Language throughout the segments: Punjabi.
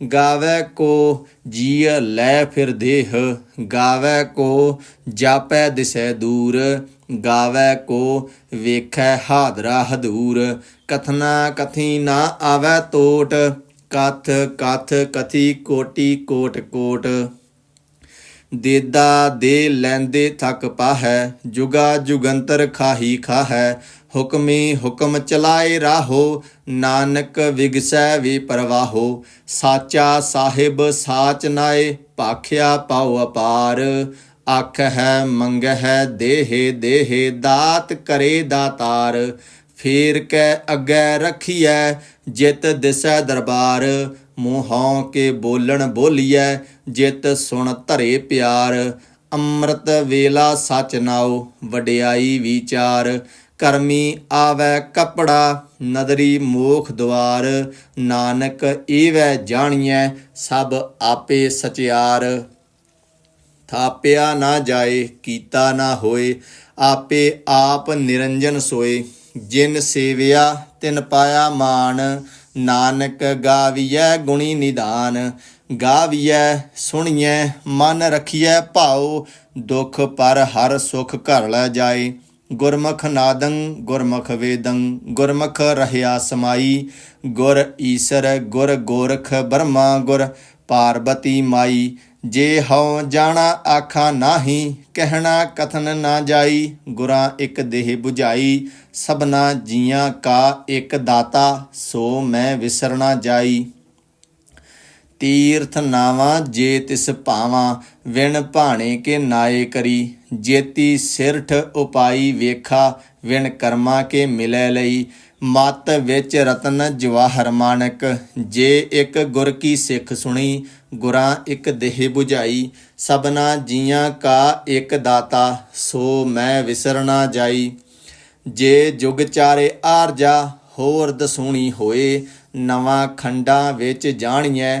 ਗਾਵੈ ਕੋ ਜੀਅ ਲੈ ਫਿਰ ਦੇਹ, ਗਾਵੈ ਕੋ ਜਾਪੈ ਦਿਸੈ ਦੂਰ, ਗਾਵੈ ਕੋ ਵੇਖੈ ਹਾਦਰਾ ਹਦੂਰ। ਕਥਨਾ ਕਥੀ ਨਾ ਆਵੈ ਤੋਟ, ਕਥ ਕਥ ਕਥੀ ਕੋਟੀ ਕੋਟ ਕੋਟ। ਦੇਦਾ ਦੇ ਲੈਂਦੇ ਥਕ ਪਾਹੈ, ਜੁਗਾ ਜੁਗੰਤਰ ਖਾਹੀ ਖਾਹੈ ਹੁਕਮੀ ਹੁਕਮ ਚਲਾਏ ਰਾਹੋ, ਨਾਨਕ ਵਿਗਸੈ ਵੀ ਪਰਵਾਹੋ। ਸਾਚਾ ਸਾਹਿਬ ਸਾਚ ਨਾਏ ਭਾਖਿਆ ਪਾਉ ਅਪਾਰ। ਆਖ ਹੈ ਮੰਗ ਹੈ ਦੇਹੇ ਦੇਹੇ, ਦਾਤ ਕਰੇ ਦਾਤਾਰ। ਫੇਰ ਕੈ ਅੱਗੇ ਰਖੀਐ, ਜਿਤ ਦਿਸੈ ਦਰਬਾਰ। ਮੂੰਹੋਂ ਕੇ ਬੋਲਣ ਬੋਲੀਐ, ਜਿਤ ਸੁਣ ਧਰੇ ਪਿਆਰ। ਅੰਮ੍ਰਿਤ ਵੇਲਾ ਸਚ ਨਾਉ, ਵਡਿਆਈ ਵਿਚਾਰ। ਕਰਮੀ ਆਵੈ ਕਪੜਾ, ਨਦਰੀ ਮੋਖ ਦਵਾਰ, ਨਾਨਕ ਏਵੈ ਜਾਣੀਐ, ਸਭ ਆਪੇ ਸਚਿਆਰ। ਥਾਪਿਆ ਨਾ ਜਾਏ, ਕੀਤਾ ਨਾ ਹੋਏ, ਆਪੇ ਆਪ ਨਿਰੰਜਨ ਸੋਏ। ਜਿਨ ਸੇਵਿਆ, ਤਿਨ ਪਾਇਆ ਮਾਨ ਨਾਨਕ ਗਾਵੀਐ ਗੁਣੀ ਨਿਦਾਨ। ਗਾਵੀਐ, ਸੁਣੀਐ, ਮਨ ਰਖੀਐ ਭਾਉ, ਦੁਖ ਪਰ ਹਰ ਸੁਖ ਘਰ ਲੈ ਜਾਏ। ਗੁਰਮੁਖ ਨਾਦੰ, ਗੁਰਮੁਖ ਵੇਦੰ, ਗੁਰਮੁਖ ਰਹਿਆ ਸਮਾਈ, ਗੁਰ ਈਸਰ, ਗੁਰ ਗੋਰਖ ਬਰਮਾ, ਗੁਰ ਪਾਰਬਤੀ ਮਾਈ। ਜੇ ਹਉ ਜਾਣਾ ਆਖਾ ਨਾਹੀ, ਕਹਿਣਾ ਕਥਨ ਨਾ ਜਾਈ, ਗੁਰਾਂ ਇੱਕ ਦੇਹ 부ਝਾਈ ਸਭਨਾ ਜੀਆਂ ਕਾ ਇੱਕ ਦਾਤਾ, ਸੋ ਮੈਂ ਵਿਸਰਣਾ ਜਾਈ। ਤੀਰਥ ਨਾਵਾ ਜੇ ਤਿਸ ਭਾਵਾਂ, ਵਿਣ ਭਾਣੇ ਕੇ ਨਾਏ ਕਰੀ। ਜੇਤੀ ਸਿਰਠ ਉਪਾਈ ਵੇਖਾ, ਵਿਣ ਕਰਮਾ ਕੇ ਮਿਲੈ ਲਈ। ਮਤ ਵਿੱਚ ਰਤਨ ਜਵਾਹਰ ਮਾਨਕ, ਜੇ ਇੱਕ ਗੁਰ ਕੀ ਸਿੱਖ ਸੁਣੀ, ਗੁਰਾਂ ਇੱਕ ਦੇਹ 부ਝਾਈ ਸਭਨਾ ਜੀਆਂ ਕਾ ਇੱਕ ਦਾਤਾ, ਸੋ ਮੈਂ ਵਿਸਰਣਾ ਜਾਈ। ਜੇ ਜੁਗ ਚਾਰੇ ਆਰਜਾ ਹੋਰ ਦਸੂਣੀ ਹੋਏ। ਨਵਾਂ ਖੰਡਾਂ ਵਿੱਚ ਜਾਣੀਐ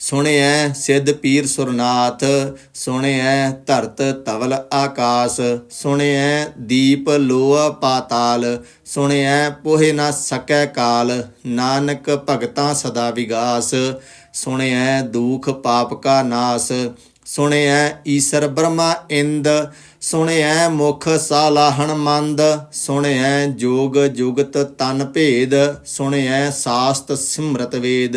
ਸੁਣਿਐ ਸਿੱਧ ਪੀਰ ਸੁਰਨਾਥ, ਸੁਣਿਐ ਧਰਤ ਤਵਲ ਆਕਾਸ, ਸੁਣਿਐ ਦੀਪ ਲੋਹ ਪਾਤਾਲ, ਸੁਣਿਐ ਪੋਹਿ ਨਾ ਸਕੈ ਕਾਲ, ਨਾਨਕ ਭਗਤਾਂ ਸਦਾ ਵਿਗਾਸ, ਸੁਣਿਐ ਦੁਖ ਪਾਪ ਕਾ ਨਾਸ, ਸੁਣਿਐ ਈਸਰ ਬ੍ਰਹਮਾ ਇੰਦ, ਸੁਣਿਐ ਮੁਖ ਸਾਲਾਹਣ ਮੰਦ, ਸੁਣਿਐ ਜੋਗ ਜੁਗਤ ਤਨ ਭੇਦ, ਸੁਣਿਐ ਸਾਸਤ ਸਿਮਰਤ ਵੇਦ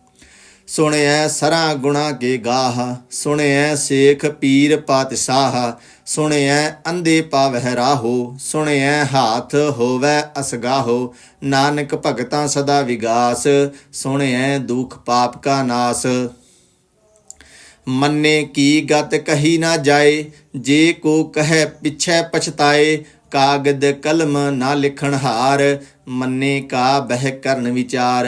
ਸੁਣਿਐ ਸਰਾਂ ਗੁਣਾ ਕੇ ਗਾਹ, ਸੁਣਿਐ ਸੇਖ ਪੀਰ ਪਾਤਸ਼ਾਹ, ਸੁਣਿਐ ਅੰਧੇ ਪਾਵਹਿ ਰਾਹੋ, ਸੁਣਿਐ ਹਾਥ ਹੋਵੈ ਅਸਗਾਹੋ, ਨਾਨਕ ਭਗਤਾਂ ਸਦਾ ਵਿਗਾਸ, ਸੁਣਿਐ ਦੁਖ ਪਾਪ ਕਾ ਨਾਸ। ਮੰਨੇ ਕੀ ਗਤ ਕਹੀ ਨਾ ਜਾਏ, ਜੇ ਕੋ ਕਹੈ ਪਿਛੈ ਪਛਤਾਏ, ਕਾਗਦ ਕਲਮ ਨਾ ਲਿਖਣ ਹਾਰ, ਮੰਨੇ ਕਾ ਬਹਿ ਕਰਨ ਵਿਚਾਰ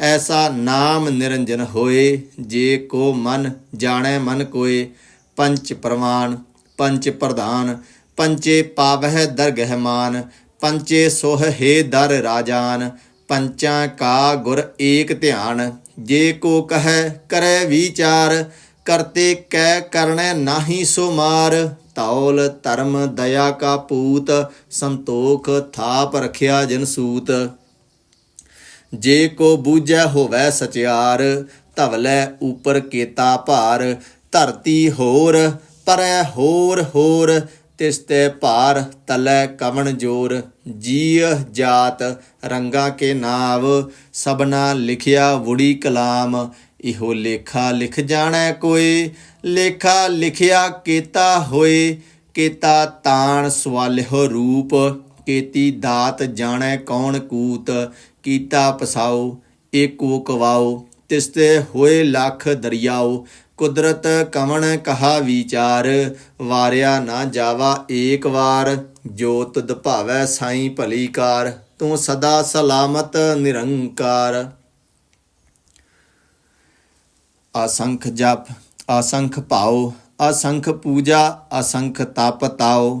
ਐਸਾ ਨਾਮ ਨਿਰੰਜਨ ਹੋਏ, ਜੇ ਕੋ ਮਨ ਜਾਣੈ ਮਨ ਕੋਏ, ਪੰਚ ਪ੍ਰਮਾਨ ਪੰਚ ਪ੍ਰਧਾਨ, ਪੰਚੇ ਪਾਵਹਿ ਦਰਗਹਿ ਮਾਨ, ਪੰਚੇ ਸੋਹ ਹੇ ਦਰ ਰਾਜਾਨ, ਪੰਚਾਂ ਕਾ ਗੁਰ ਏਕ ਧਿਆਨ, ਜੇ ਕੋ ਕਹੈ ਕਰੈ ਵਿਚਾਰ, ਕਰਤੇ ਕੈ ਕਰਣੈ ਨਾਹੀ ਸੋ ਮਾਰ ਤੌਲ ਧਰਮ ਦਇਆ ਕਾ ਪੂਤ, ਸੰਤੋਖ ਥਾਪ ਰਖਿਆ ਜਨ ਸੂਤ। ਜੇ ਕੋ ਬੂਝੈ ਹੋਵੈ ਸਚਿਆਰ, ਧਵਲੇ ਉਪਰ ਕੇਤਾ ਭਾਰ, ਧਰਤੀ ਹੋਰ, ਪਰੈ ਹੋਰ ਹੋਰ ਤਿਸ ਤੇ ਭਾਰ, ਤਲੈ ਕਵਣ ਜੋਰ ਜੀ ਜਾਤ, ਰੰਗਾ ਕੇ ਨਾਵ ਸਬਨਾ ਲਿਖਿਆ ਵੁੜੀ ਕਲਾਮ, ਇਹੋ ਲੇਖਾ ਲਿਖ ਜਾਣੈ ਕੋਈ, ਲੇਖਾ ਲਿਖਿਆ ਕੀਤਾ ਹੋਏ, ਕੀਤਾ ਤਾਣ ਸਵਾਲਿਹੁ ਰੂਪ, ਕੀਤੀ ਦਾਤ ਜਾਣੈ ਕੌਣ ਕੂਤ ਕੀਤਾ ਪਸਾਓ, ਏਕੋ ਕਵਾਓ ਤਿਸ ਹੋਏ ਲੱਖ ਦਰਿਆਓ, ਕੁਦਰਤ ਕਵਣ ਕਹਾ ਵਿਚਾਰ, ਵਾਰਿਆ ਨਾ ਜਾਵਾ ਏਕ ਵਾਰ, ਜੋਤ ਤੁਧ ਭਾਵੈ ਸਾਈ ਭਲੀ ਕਾਰ, ਤੂੰ ਸਦਾ ਸਲਾਮਤ ਨਿਰੰਕਾਰ। ਅਸੰਖ ਜਪ ਅਸੰਖ ਭਾਉ ਅਸੰਖ ਪੂਜਾ ਅਸੰਖ ਤਪ ਤਾਉ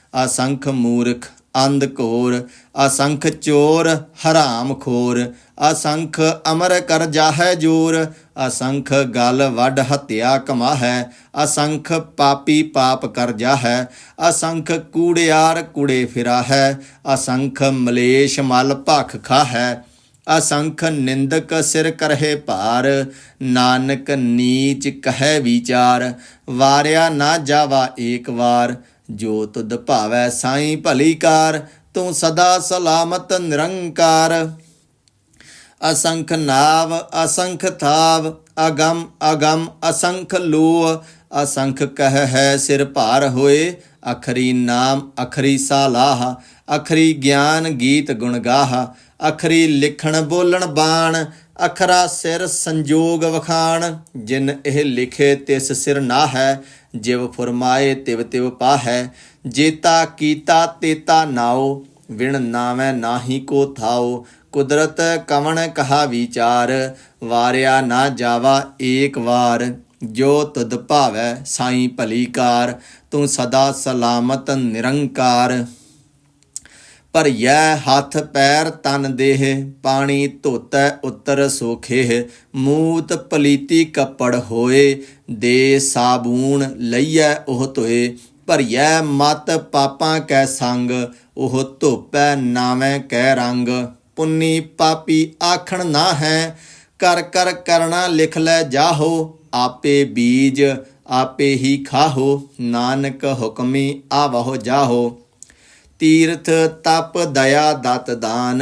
ਅਸੰਖ ਮੂਰਖ, ਅੰਧ ਘੋਰ, ਅਸੰਖ ਚੋਰ, ਹਰਾਮ ਖੋਰ, ਅਸੰਖ ਅਮਰ ਕਰ ਜਾਹੈ ਜੋਰ, ਅਸੰਖ ਗਲ ਵੱਡ ਹਤਿਆ ਕਮਾਹੈ, ਅਸੰਖ ਪਾਪੀ ਪਾਪ ਕਰ ਜਾਹੈ, ਅਸੰਖ ਕੂੜਿਆਰ ਕੁੜੇ ਫਿਰਾ ਹੈ ਅਸੰਖ ਮਲੇਸ਼ ਮਲ ਭਖ ਖਾਹੈ, ਅਸੰਖ ਨਿੰਦਕ ਸਿਰ ਕਰਹਿ ਭਾਰ, ਨਾਨਕ ਨੀਚ ਕਹੈ ਵਿਚਾਰ, ਵਾਰਿਆ ਨਾ ਜਾਵਾ ਏਕ ਵਾਰ ਜੋ ਤੁਧ ਭਾਵੈ ਸਾਈ ਭਲੀ ਕਾਰ, ਤੂੰ ਸਦਾ ਸਲਾਮਤ ਨਿਰੰਕਾਰ। ਅਸੰਖ ਨਾਵ, ਅਸੰਖ ਥਾਵ, ਅਗਮ ਅਗਮ, ਅਸੰਖ ਲੋ ਅਸੰਖ ਕਹਿ ਹੈ ਸਿਰ ਭਾਰ ਹੋਏ, ਅਖਰੀ ਨਾਮ, ਅਖਰੀ ਸਾਲਾਹ, ਅਖਰੀ ਗਿਆਨ ਗੀਤ ਗੁਣ ਗਾਹ, ਅਖਰੀ ਲਿਖਣ ਬੋਲਣ ਬਾਣ, ਅਖਰਾ ਸਿਰ ਸੰਜੋਗ ਵਖਾਣ, ਜਿਨ ਇਹ ਲਿਖੇ ਤਿਸ ਸਿਰ ਨਾ ਹੈ ਜਿਵ ਫਰਮਾਏ ਤਿਵ ਤਿਵ ਪਾਹੈ, ਜੇਤਾ ਕੀਤਾ ਤੇਤਾ ਨਾਉ, ਵਿਣ ਨਾਵੇਂ ਨਾਹੀ ਕੋ ਥਾਉ, ਕੁਦਰਤ ਕਵਣ ਕਹਾ ਵਿਚਾਰ, ਵਾਰਿਆ ਨਾ ਜਾਵਾ ਏਕ ਵਾਰ, ਜੋ ਤੁਧ ਭਾਵੈ ਸਾਈ ਭਲੀ ਕਾਰ, ਤੂੰ ਸਦਾ ਸਲਾਮਤ ਨਿਰੰਕਾਰ। ਭਰੀਐ ਹੱਥ ਪੈਰ ਤਨ ਦੇਹ, ਪਾਣੀ ਧੋਤੈ ਉਤਰ ਸੋਖੇ ਮੂਤ ਪਲੀਤੀ ਕੱਪੜ ਹੋਏ ਦੇ ਸਾਬੂਨ ਲਈਐ ਉਹ ਧੋਏ, ਭਰੀਐ ਮਤ ਪਾਪਾਂ ਕੈ ਸੰਗ, ਉਹ ਧੋਪੈ ਨਾਵੇਂ ਕੈ ਰੰਗ। ਪੁੰਨੀ ਪਾਪੀ ਆਖਣ ਨਾ ਹੈ, ਕਰ ਕਰ ਕਰਣਾ ਲਿਖ ਲੈ ਜਾਹੋ, ਆਪੇ ਬੀਜ ਆਪੇ ਹੀ ਖਾਹੋ, ਨਾਨਕ ਹੁਕਮੀ ਆਵਹੁ ਜਾਹੋ। ਤੀਰਥ ਤਪ ਦਇਆ ਦਤ ਦਾਨ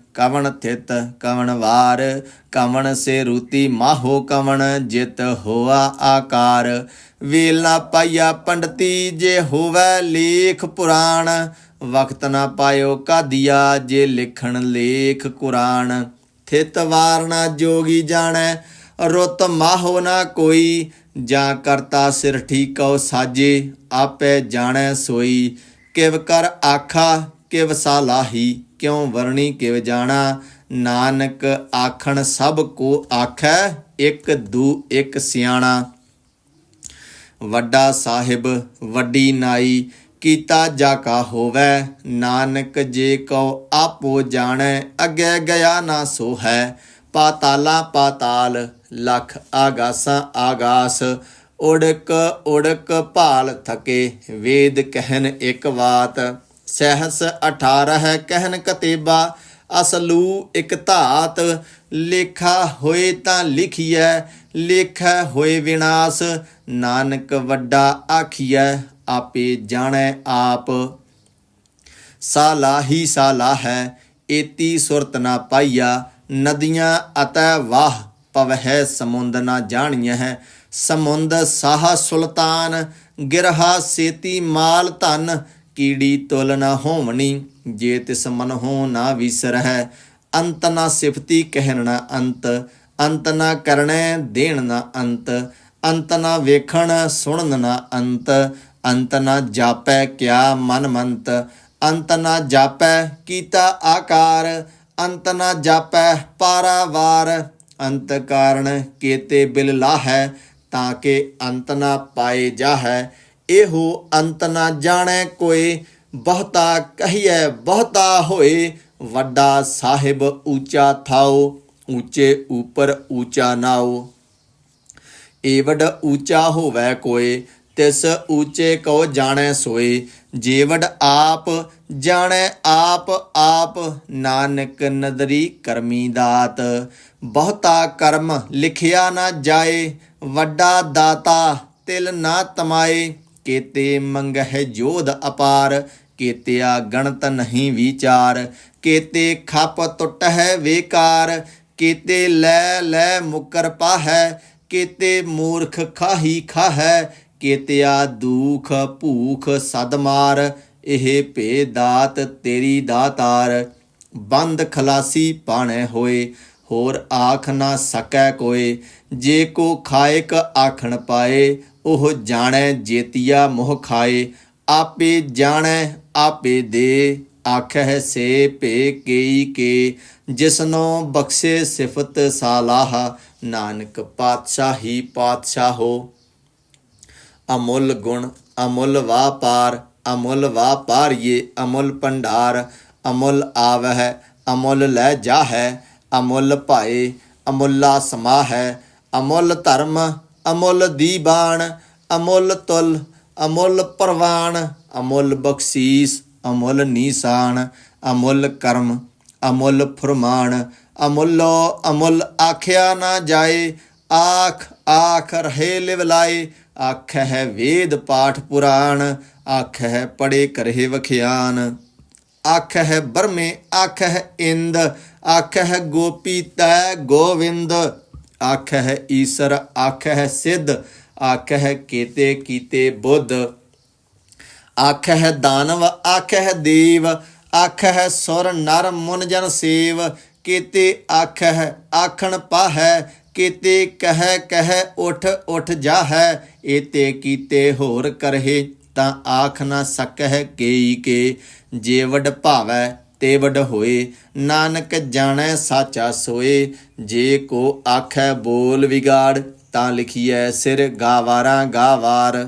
ਕਵਣ ਥਿਤ ਕਵਣ ਵਾਰ, ਕਵਣ ਸੇ ਰੂਤੀ ਮਾਹੋ ਕਵਣ ਜਿਤ ਹੋਆ ਆਕਾਰ। ਵੇਲ ਨਾ ਪਾਈਆ ਪੰਡਤੀ ਜੇ ਹੋਵੇ ਲੇਖ ਪੁਰਾਣ ਵਕਤ ਨਾ ਪਾਇਓ ਕਾਦੀਆ ਜੇ ਲਿਖਣ ਲੇਖ ਕੁਰਾਨ ਥਿਤ ਵਾਰ ਨਾ ਜੋਗੀ ਜਾਣੈ, ਰੁੱਤ ਮਾਹੋ ਨਾ ਕੋਈ, ਜਾਂ ਕਰਤਾ ਸਿਰ ਠੀਕਉ ਸਾਜੇ, ਆਪੇ ਜਾਣੈ ਸੋਈ। ਕਿਵ ਕਰ ਆਖਾ, ਕਿਵ ਸਾਲਾਹੀ ਕਿਉ ਵਰਣੀ ਕਿਵ ਜਾਣਾ? ਨਾਨਕ ਆਖਣ ਸਭ ਕੋ ਆਖੈ, ਇੱਕ ਦੂ ਇੱਕ ਸਿਆਣਾ। ਵੱਡਾ ਸਾਹਿਬ, ਵੱਡੀ ਨਾਈ, ਕੀਤਾ ਜਾ ਕਾ ਹੋਵੈ। ਨਾਨਕ ਜੇ ਕਉ ਆਪੋ ਜਾਣੈ, ਅੱਗੇ ਗਿਆ ਨਾ ਸੋ ਹੈ ਪਾਤਾਲਾ ਪਾਤਾਲ, ਲਖ ਆਗਾਸਾਂ ਆਗਾਸ। ਉੜਕ ਉੜਕ ਭਾਲ ਥਕੇ, ਵੇਦ ਕਹਿਨ ਇੱਕ ਬਾਤ ਸਹਸ 18 ਕਹਿਨ ਕਤੇਬਾ, ਅਸਲੂ ਇਕ ਧਾਤ, ਲੇਖਾ ਹੋਏ ਤਾਂ ਲਿਖੀਐ, ਲੇਖਾ ਹੋਏ ਵਿਨਾਸ਼, ਨਾਨਕ ਵੱਡਾ ਆਖੀਐ, ਆਪੇ ਜਾਣੈ ਆਪ। ਸਾਲਾਹੀ ਸਾਲਾ ਹੈ ਏਤੀ ਸੁਰਤ ਨਾ ਪਾਈਆ, ਨਦੀਆਂ ਅਤੈ ਵਾਹ, ਪਵਹਿ ਸਮੁੰਦ ਨਾ ਜਾਣੀਐ ਹੈ ਸਮੁੰਦ ਸਾਹ ਸੁਲਤਾਨ, ਗਿਰਹਾ ਸੇਤੀ ਮਾਲ ਧਨ ਕੀੜੀ ਤੁਲ ਨਾ ਹੋਵਣੀ, ਜੇ ਤਿਸ ਮਨ ਹੋ ਨਾ ਵਿਸਰਹਿ, ਅੰਤ ਨਾ ਸਿਫਤੀ ਕਹਿਣ ਨਾ ਅੰਤ ਅੰਤ ਨਾ ਕਰਣੈ ਦੇਣ ਨਾ ਅੰਤ ਅੰਤ ਨਾ ਵੇਖਣ ਸੁਣਨ ਨਾ ਅੰਤ ਅੰਤ ਨਾ ਜਾਪੈ ਕਿਆ ਮਨ ਮੰਤ, ਅੰਤ ਨਾ ਜਾਪੈ ਕੀਤਾ ਆਕਾਰ, ਅੰਤ ਨਾ ਜਾਪੈ ਪਾਰਾਵਾਰ ਅੰਤ ਕਾਰਣ ਕੀਤੇ ਬਿਲ ਲਾਹੈ, ਤਾਂ ਕਿ ਅੰਤ ਨਾ ਪਾਏ ਜਾਹੈ ਇਹੋ ਅੰਤ ਨਾ ਜਾਣੈ ਕੋਈ, ਬਹੁਤਾ ਕਹੀਐ, ਬਹੁਤਾ ਹੋਏ, ਵੱਡਾ ਸਾਹਿਬ ਉੱਚਾ ਥਾਓ ਉੱਚੇ ਉਪਰ ਉੱਚਾ ਨਾਓ। ਏਵਡ ਉੱਚਾ ਹੋਵੇ ਕੋਏ ਤਿਸ ਉੱਚੇ ਕੋ ਜਾਣੈ ਸੋਏ। ਜੇਵਡ ਆਪ, ਜਾਣੈ ਆਪ ਆਪ ਨਾਨਕ ਨਦਰੀ ਕਰਮੀ ਦਾਤ। ਬਹੁਤਾ ਕਰਮ ਲਿਖਿਆ ਨਾ ਜਾਏ, ਵੱਡਾ ਦਾਤਾ ਤਿਲ ਨਾ ਤਮਾਏ। ਕੀਤੇ ਮੰਗਹਿ ਜੋਧ ਅਪਾਰ, ਕੀਤਿਆ ਗਣਤ ਨਹੀਂ ਵਿਚਾਰ, ਕੀਤੇ ਖਪ ਟੁੱਟਹਿ ਵੇਕਾਰ, ਕੀਤੇ ਲੈ ਲੈ ਮੁਕਰ ਪਾਹੈ, ਕੀਤੇ ਮੂਰਖ ਖਾਹੀ ਖਾਹੈ, ਕੇਤਿਆ ਦੂਖ ਭੂਖ ਸਦਮਾਰ ਇਹ ਭੇ ਦਾਤ ਤੇਰੀ ਦਾਤਾਰ। ਬੰਦ ਖਲਾਸੀ ਪਾਣੈ ਹੋਏ, ਹੋਰ ਆਖ ਨਾ ਸਕੈ ਕੋਏ, ਜੇ ਕੋ ਖਾਇਕ ਆਖਣ ਪਾਏ ਉਹ ਜਾਣੈ ਜੇਤੀਆ ਮੋਹ ਖਾਏ, ਆਪੇ ਜਾਣੈ, ਆਪੇ ਦੇ। ਆਖਹਿ ਸੇ ਭੇ ਕੇਈ ਕੇ, ਜਿਸਨੋ ਬਖਸ਼ੇ ਸਿਫਤ ਸਾਲਾਹ। ਨਾਨਕ ਪਾਤਸ਼ਾਹੀ ਪਾਤਸ਼ਾਹੋ ਅਮੁੱਲ ਗੁਣ, ਅਮੁੱਲ ਵਾਪਾਰ, ਅਮੁੱਲ ਵਾਪਾਰੀਏ, ਅਮੁੱਲ ਭੰਡਾਰ। ਅਮੁੱਲ ਆਵਹਿ, ਅਮੁੱਲ ਲੈ ਜਾਹੈ, ਅਮੁੱਲ ਭਾਏ, ਅਮੁੱਲਾ ਸਮਾਹੈ। ਅਮੁੱਲ ਧਰਮ ਅਮੁੱਲ ਦੀਬਾਨ, ਅਮੁੱਲ ਤੁਲ, ਅਮੁੱਲ ਪ੍ਰਵਾਨ, ਅਮੁੱਲ ਬਖਸ਼ੀਸ, ਅਮੁੱਲ ਨੀਸਾਨ, ਅਮੁੱਲ ਕਰਮ, ਅਮੁੱਲ ਫਰਮਾਨ, ਅਮੁੱਲੋ ਅਮੁੱਲ ਆਖਿਆ ਨਾ ਜਾਏ, ਆਖ ਆਖ ਰਹੇ ਲਿਵ ਲਾਏ ਆਖ ਹੈ ਵੇਦ ਪਾਠ ਪੁਰਾਣ ਆਖ ਹੈ ਪੜੇ ਕਰਹਿ ਵਖਿਆਨ। ਆਖ ਹੈ ਬਰਮੇ ਆਖ ਹੈ ਇੰਦ ਆਖ ਹੈ ਗੋਪੀ ਤੈ ਗੋਵਿੰਦ ਆਖ ਹੈ ਈਸਰ ਆਖ ਹੈ ਸਿੱਧ ਆਖ ਹੈ ਕੀਤੇ ਕੀਤੇ ਬੁੱਧ। ਆਖ ਹੈ ਦਾਨਵ ਆਖ ਹੈ ਦੇਵ ਆਖ ਹੈ ਸੁਰ ਨਰ ਮੁਨ ਜਨ ਸੇਵ। ਕੀਤੇ ਆਖ ਹੈ ਆਖਣ ਪਾਹੈ, ਕੀਤੇ ਕਹਿ ਕਹਿ ਉਠ ਉਠ ਜਾਹੈ। ਏਤੇ ਕੀਤੇ ਹੋਰ ਕਰਹਿ ਤਾਂ ਆਖ ਨਾ ਸਕਹਿ ਕੇਈ ਕੇ। ਜੇ ਭਾਵੈ ਤੇ ਵਡ ਹੋਏ ਨਾਨਕ ਜਾਣੈ ਸਾਚਾ ਸੋਏ, ਜੇ ਕੋ ਆਖੈ ਬੋਲ ਵਿਗਾੜ, ਤਾਂ ਲਿਖੀਐ ਸਿਰ ਗਾਵਾਰਾਂ ਗਾਵਾਰ।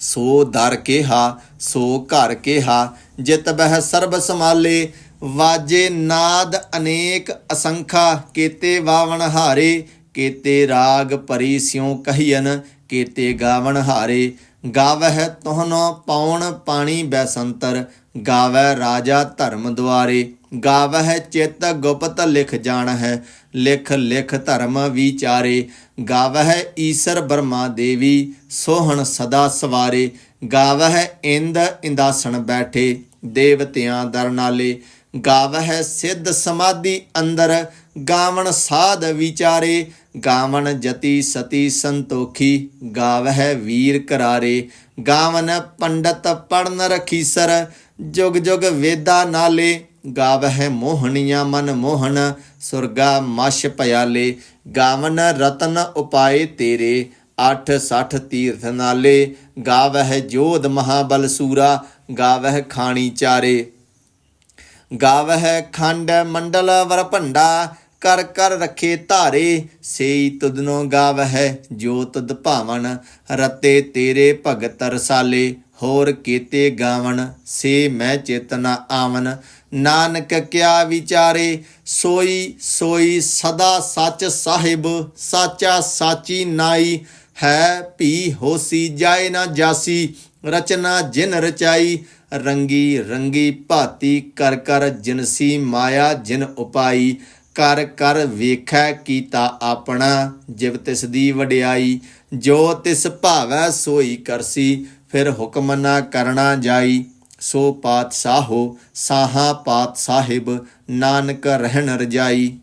ਸੋ ਦਰ ਕਿਹਾ, ਸੋ ਘਰ ਕਿਹਾ, ਜਿਤ ਬਹਿ ਸਰਬ ਸਮਾਲੇ ਵਾਜੇ ਨਾਦ ਅਨੇਕ ਅਸੰਖਾ, ਕੀਤੇ ਵਾਵਣ ਹਾਰੇ, ਕੀਤੇ ਰਾਗ ਭਰੀ ਸਿਉ ਕਹੀਨ ਕੀਤੇ ਗਾਵਣ ਹਾਰੇ। ਗਾਵਹਿ ਤੋਹਨੋ ਪਾਉਣ ਪਾਣੀ ਬੈਸੰਤਰ ਗਾਵੈ ਰਾਜਾ ਧਰਮ ਦੁਆਰੇ, ਗਾਵਹਿ ਚਿਤ ਗੁਪਤ ਲਿਖ ਜਾਣ ਹੈ ਲਿਖ ਲਿਖ ਧਰਮ ਵਿਚਾਰੇ, ਗਾਵਹਿ ਈਸਰ ਬਰਮਾ ਦੇਵੀ, ਸੋਹਣ ਸਦਾ ਸਵਾਰੇ, ਗਾਵਹਿ ਇੰਦ ਇੰਦਾਸਣ ਬੈਠੇ, ਦੇਵਤਿਆਂ ਦਰ ਨਾਲੇ ਗਾਵਹਿ ਸਿੱਧ ਸਮਾਧੀ ਅੰਦਰ ਗਾਵਣ ਸਾਧ ਵਿਚਾਰੇ, ਗਾਵਣ ਜਤੀ ਸਤੀ ਸੰਤੋਖੀ, ਗਾਵਹਿ ਵੀਰ ਕਰਾਰੇ। ਗਾਵਨ ਪੰਡਤ ਪੜਨ ਰਖੀਸਰ ਜੁਗ ਜੁਗ ਵੇਦਾ ਨਾਲੇ। ਗਾਵਹਿ ਮੋਹਣੀਆਂ ਮਨ ਮੋਹਨ ਸੁਰਗਾ ਮਸ਼ ਭਿਆਲੇ ਗਾਵਨ ਰਤਨ ਉਪਾਏ ਤੇਰੇ 8 60 ਤੀਰਥ ਨਾਲੇ। ਗਾਵਹਿ ਜੋਧ ਮਹਾਬਲ ਸੂਰਾ, ਗਾਵਹਿ ਖਾਣੀ ਚਾਰੇ। ਗਾਵਹਿ ਖੰਡ ਮੰਡਲ ਵਰ ਭੰਡਾ ਕਰ ਕਰ ਰਖੇ ਧਾਰੇ, ਸੇਈ ਤੁਧਨੋ ਗਾਵਹਿ, ਜੋ ਤੁਧ ਭਾਵਨ, ਰਤੇ ਤੇਰੇ ਭਗਤ ਰਸਾਲੇ, ਹੋਰ ਕੀਤੇ ਗਾਵਨ ਸੇ ਮੈਂ ਚੇਤਨਾ ਆਵਨ ਨਾਨਕ ਕਿਆ ਵਿਚਾਰੇ, ਸੋਈ ਸੋਈ ਸਦਾ ਸੱਚ ਸਾਹਿਬ, ਸਾਚਾ ਸਾਚੀ ਨਾਈ, ਹੈ ਭੀ ਹੋਸੀ ਜਾਏ ਨਾ ਜਾਸੀ, ਰਚਨਾ ਜਿਨ ਰਚਾਈ, ਰੰਗੀ ਰੰਗੀ ਭਾਤੀ ਕਰ ਕਰ ਜਿਨਸੀ ਮਾਇਆ ਜਿਨ ਉਪਾਈ। ਕਰ ਕਰ ਵੇਖੈ ਕੀਤਾ ਆਪਣਾ, ਜਿਵ ਤਿਸ ਦੀ ਵਡਿਆਈ, ਜੋ ਤਿਸ ਭਾਵੈ ਸੋਈ ਕਰਸੀ, ਫਿਰ ਹੁਕਮ ਨਾ ਕਰਨਾ ਜਾਈ। ਸੋ ਪਾਤਸ਼ਾਹੋ, ਸਾਹਾ ਪਾਤ ਸਾਹਿਬ ਨਾਨਕ ਰਹਿਣ ਰਜਾਈ।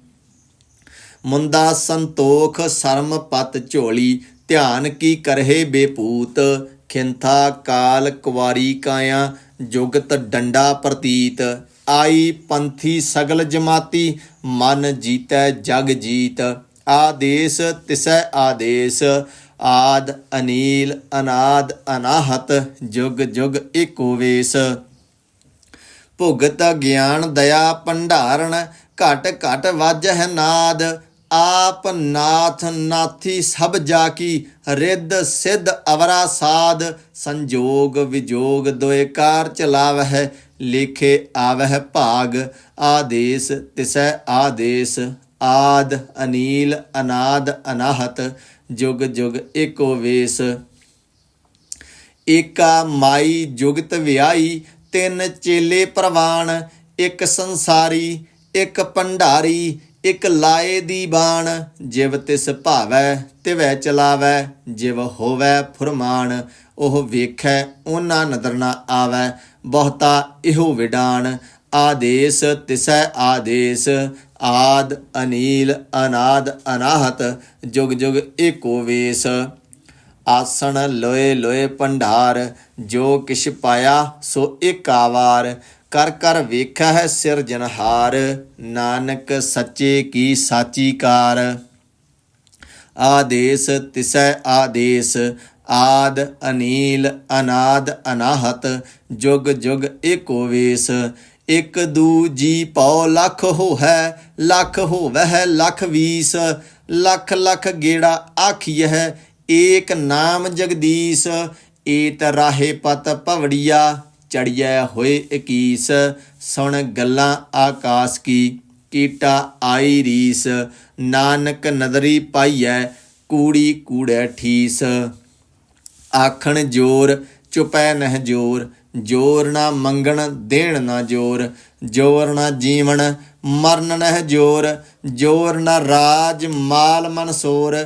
ਮੁੰਦਾ ਸੰਤੋਖ ਸਰਮ ਪਤ ਝੋਲੀ, ਧਿਆਨ ਕੀ ਕਰਹੇ ਬੇਪੂਤ। ਖਿੰਥਾ ਕਾਲ ਕੁਵਾਰੀ ਕਾਇਆ, ਜੁਗਤ ਡੰਡਾ ਪ੍ਰਤੀਤ। ਆਈ ਪੰਥੀ ਸਗਲ ਜਮਾਤੀ, ਮਨ ਜੀਤੈ ਜਗ ਜੀਤ, ਆਦੇਸ ਤਿਸੈ ਆਦੇਸ, ਆਦ ਅਨੀਲ, ਅਨਾਦ ਅਨਾਹਤ, ਜੁਗ ਜੁਗ ਏਕੋ ਵੇਸ। ਭੁਗਤ ਗਿਆਨ ਦਇਆ ਭੰਡਾਰਨ, ਘਟ ਘਟ ਵਾਜਹਿ ਨਾਦ ਆਪ ਨਾਥ ਨਾਥੀ ਸਭ ਜਾ ਕੀ ਰਿੱਧ ਸਿੱਧ ਅਵਰਾ ਸਾਧ ਸੰਜੋਗ ਵਿਜੋਗ ਦੋਏ ਕਾਰ ਚਲਾਵਹਿ ਲਿਖੇ ਆਵਹਿ ਭਾਗ ਆਦੇਸ ਤਿਸੈ ਆਦੇਸ ਆਦ ਅਨੀਲ ਅਨਾਦ ਅਨਾਹਤ ਜੁਗ ਜੁਗ ਏਕੋ ਵੇਸ। ਏਕਾ ਮਾਈ ਜੁਗਤ ਵਿਆਈ ਤਿੰਨ ਚੇਲੇ ਪ੍ਰਵਾਨ ਇੱਕ ਸੰਸਾਰੀ ਇੱਕ ਭੰਡਾਰੀ ਇੱਕ ਲਾਏ ਦੀ ਬਾਣ, ਜਿਵ ਤਿਸ ਭਾਵੈ, ਤਿਵੈ ਚਲਾਵੈ, ਜਿਵ ਹੋਵੈ ਫੁਰਮਾਨ, ਉਹ ਵੇਖੈ, ਉਹਨਾਂ ਨਦਰ ਨਾ ਆਵੈ, ਬਹੁਤਾ ਇਹੋ ਵਿਡਾਨ ਆਦੇਸ ਤਿਸੈ ਆਦੇਸ, ਆਦ ਅਨੀਲ, ਅਨਾਦ ਅਨਾਹਤ, ਜੁਗ ਜੁਗ ਏਕੋ ਵੇਸ। ਆਸਣ ਲੋਏ ਲੋਏ ਭੰਡਾਰ, ਜੋ ਕਿਛ ਪਾਇਆ ਸੋ ਏਕਾਵਾਰ ਕਰ ਕਰ ਵੇਖਾ ਹੈ ਸਿਰਜਨਹਾਰ ਨਾਨਕ ਸੱਚੇ ਕੀ ਸਾਚੀ ਕਾਰ। ਆਦੇਸ ਤਿਸੈ ਆਦੇਸ, ਆਦ ਅਨੀਲ ਅਨਾਦ ਅਨਾਹਤ, ਜੁਗ ਜੁਗ ਏਕੋ ਵੇਸ। ਇਕ ਦੂ ਜੀ ਪਉ ਲੱਖ ਹੋਹੈ, ਲੱਖ ਹੋਵਹਿ ਲੱਖ ਵੀਸ। ਲੱਖ ਲੱਖ ਗੇੜਾ ਆਖੀਐ ਏਕ ਨਾਮ ਜਗਦੀਸ਼, ਏਤ ਰਾਹੇ ਪਤ ਭਵੜੀਆ ਚੜਿਐ ਹੋਏ 21 ਸੁਣ ਗੱਲਾਂ ਆਕਾਸ ਕੀ, ਕੀਟਾ ਆਈ ਰੀਸ, ਨਾਨਕ ਨਦਰੀ ਪਾਈਐ, ਕੂੜੀ ਕੂੜੈ ਠੀਸ। ਆਖਣ ਜੋਰ, ਚੁਪੈ ਨਹ ਜੋਰ ਜੋਰ ਨਾ ਮੰਗਣ, ਦੇਣ ਨਾ ਜੋਰ ਜੋਰ ਨਾ ਜੀਵਨ ਮਰਨ ਨਹਿ ਜੋਰ ਜੋਰ ਨਾ ਰਾਜ, ਮਾਲ ਮਨਸੋਰ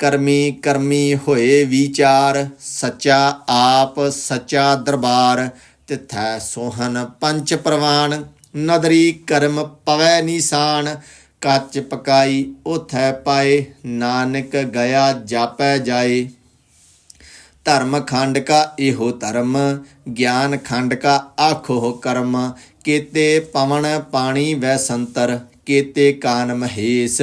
ਕਰਮੀ ਕਰਮੀ ਹੋਏ ਵਿਚਾਰ, ਸੱਚਾ ਆਪ, ਸੱਚਾ ਦਰਬਾਰ, ਤਿਥੈ ਸੋਹਨ ਪੰਚ ਪ੍ਰਵਾਨ, ਨਦਰੀ ਕਰਮ ਪਵੈ ਨਿਸ਼ਾਨ, ਕੱਚ ਪਕਾਈ ਉਥੈ ਪਾਏ, ਨਾਨਕ ਗਿਆ ਜਾਪੈ ਜਾਏ। ਧਰਮ ਖੰਡ ਕਾ ਇਹੋ ਧਰਮ, ਗਿਆਨ ਖੰਡ ਕਾ ਆਖੋ ਕਰਮ, ਕੀਤੇ ਪਵਨ ਪਾਣੀ ਵੈ ਸੰਤਰ, ਕੀਤੇ ਕਾਨ ਮਹੇਸ਼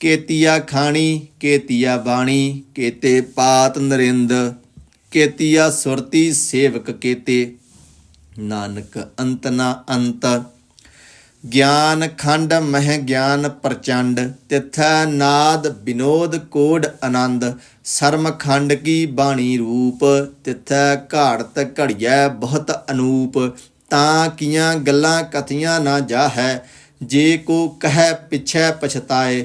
ਕੇਤੀਆ ਖਾਣੀ, ਕੇਤੀਆ ਬਾਣੀ, ਕੇਤੇ ਪਾਤ ਨਰਿੰਦ, ਕੇਤੀਆ ਸੁਰਤੀ ਸੇਵਕ ਕੇਤੇ। ਨਾਨਕ ਅੰਤ ਨਾ ਅੰਤ। ਗਿਆਨ ਖੰਡ ਮਹਿ ਗਿਆਨ ਪ੍ਰਚੰਡ, ਤਿਥੈ ਨਾਦ ਬਿਨੋਦ ਕੋਡ ਆਨੰਦ। ਸਰਮ ਖੰਡ ਕੀ ਬਾਣੀ ਰੂਪ, ਤਿਥੈ ਘਾੜਤ ਘੜੀਐ ਬਹੁਤ ਅਨੂਪ। ਤਾਂ ਕੀਆਂ ਗੱਲਾਂ ਕਥੀਆਂ ਨਾ ਜਾਹੈ, ਜੇ ਕੋ ਕਹੈ ਪਿਛੈ ਪਛਤਾਏ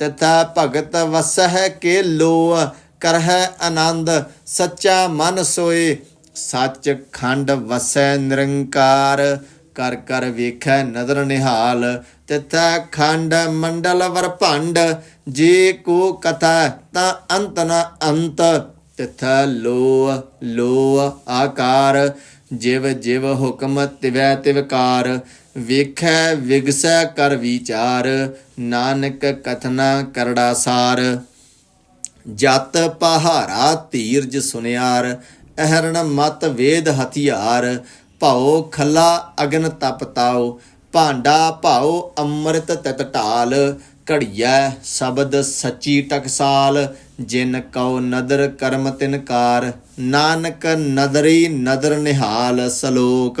ਤਥਾ ਭਗਤ ਵਸਹਿ ਕੇ ਲੋ ਕਰਹਿ ਆਨੰਦ, ਸੱਚਾ ਮਨ ਸੋਏ। ਸੱਚ ਖੰਡ ਵਸੈ ਨਿਰੰਕਾਰ, ਕਰ ਕਰ ਵੇਖੈ ਨਦਰ ਨਿਹਾਲ। ਤਿਥੈ ਖੰਡ ਮੰਡਲ ਵਰਭੰਡ ਜੇ ਕੋ ਕਥਾ ਤਾਂ ਅੰਤ ਨ ਅੰਤ। ਤਿਥੈ ਲੋ ਲੋ ਆਕਾਰ, ਜਿਵ ਜਿਵ ਹੁਕਮ ਤਿਵੈ ਤਿਵਕਾਰ। ਵੇਖੈ ਵਿਗਸੈ ਕਰ ਵਿਚਾਰ, ਨਾਨਕ ਕਥਨਾ ਕਰੜਾ ਸਾਰ। ਜਤ ਪਹਾਰਾ ਧੀਰਜ ਸੁਨਿਆਰ, ਅਹਰਣ ਮਤ ਵੇਦ ਹਥਿਆਰ। ਭਾਉ ਖੱਲਾ ਅਗਨ ਤਪਤਾਉ ਭਾਂਡਾ ਭਾਉ ਅੰਮ੍ਰਿਤ ਤਤ ਢਾਲ। ਘੜੀਐ ਸ਼ਬਦ ਸੱਚੀ ਟਕਸਾਲ, ਜਿਨ ਕਉ ਨਦਰ ਕਰਮ ਤਿਨਕਾਰ ਨਾਨਕ ਨਦਰੀ ਨਦਰ ਨਿਹਾਲ ਸਲੋਕ।